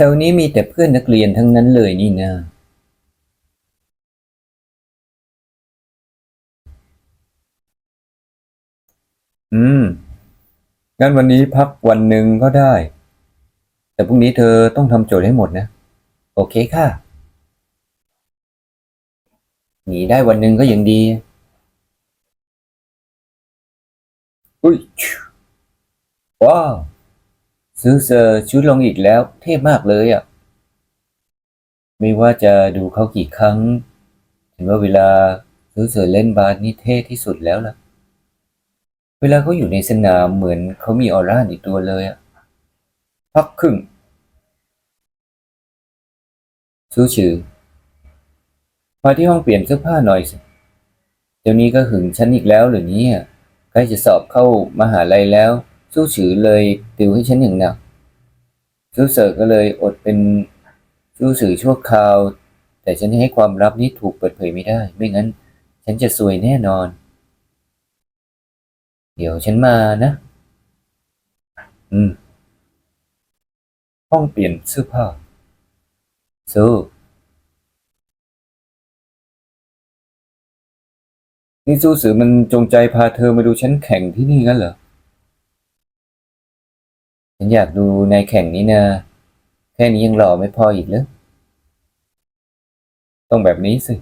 ถวนี้มีแต่เพื่อนนักเรียนทั้งนั้นเลยนี่นะ อืม งั้นวันนี้พักวันหนึ่งก็ได้ แต่พรุ่งนี้เธอต้องทำโจทย์ให้หมดนะ โอเคค่ะ หนีได้วันหนึ่งก็ยังดี อุ้ยว้าว ซื้อเซอร์ชุดลงอีกแล้ว เท่มากเลยอะ ไม่ว่าจะดูเขากี่ครั้งเห็นว่าเวลาซื้อเซอร์เล่นบาสนี่เท่ที่สุดแล้วล่ะ เวลาเขาอยู่ในสนามเหมือนเขามีออร่าในตัวเลยอะพักครึ่งซูชือมาที่ห้องเปลี่ยนเสื้อผ้าหน่อยสิเดี๋ยวนี้ก็หึงฉันอีกแล้วหรือเนี่ยใกล้จะสอบเข้ามหาลัยแล้ว สู้ฉือเลยติวให้ฉันอย่างหนักสู้เสิร์ก็เลยอดเป็นสู้สื่อชั่วคราว แต่ฉันให้ความลับนี้ถูกเปิดเผยไม่ได้ ไม่งั้น ฉันจะซวยแน่นอน เดี๋ยวฉันมานะ อืม ห้องเปลี่ยนเสื้อผ้าสู้นี่สู้สือมันจงใจพาเธอมาดูฉันแข่งที่นี่งั้นเหรอ ฉันอยากดูในายแข่งนี้นะแค่นี้ยังหล่อไม่พออีกหรือต้องแบบนี้สิ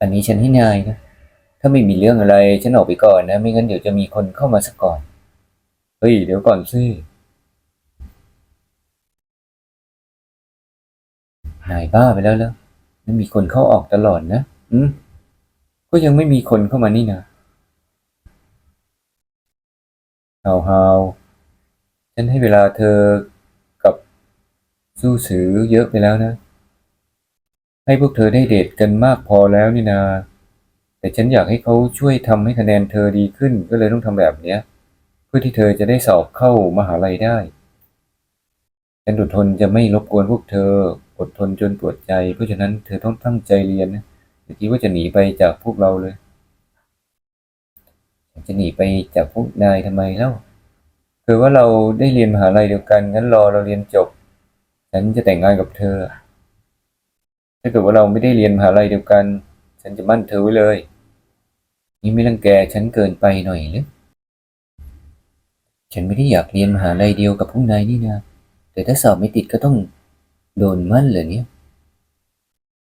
อันนี้ฉันให้นายนะ ถ้าไม่มีเรื่องอะไร ฉันออกไปก่อนนะ ไม่งั้นเดี๋ยวจะมีคนเข้ามาสักก่อน เฮ้ย เดี๋ยวก่อนสิ นายบ้าไปแล้วแล้ว ไม่มีคนเข้าออกตลอดนะ อืม ก็ยังไม่มีคนเข้ามานี่นะ ฮาวฮาวฉันให้เวลาเธอกับสู้สือเยอะไปแล้วนะ ให้พวกเธอได้เดทกันมากพอแล้วนี่นา แต่ฉันอยากให้เขาช่วยทำให้คะแนนเธอดีขึ้นก็เลยต้องทำแบบเนี้ย เพื่อที่เธอจะได้สอบเข้ามหาลัยได้ ฉันอดทนจะไม่รบกวนพวกเธอ อดทนจนปวดใจ เพราะฉะนั้นเธอต้องตั้งใจเรียนนะอย่าคิดว่าจะหนีไปจากพวกเราเลย จะหนีไปจากพวกนายทำไมเล่าคือว่าเราได้เรียนมหาลัยเดียวกันงั้นรอเราเรียนจบ ฉันจะแต่งงานกับเธอ ถ้าเกิดว่าเราไม่ได้เรียนมหาลัยเดียวกัน ฉันจะมั่นเธอไว้เลย นี่ไม่รังแกฉันเกินไปหน่อยหรือฉันไม่ได้อยากเรียนมหาลัยเดียวกับพวกนายนี่นะแต่ถ้าสอบไม่ติดก็ต้องโดนมั่นเหรอเนี่ย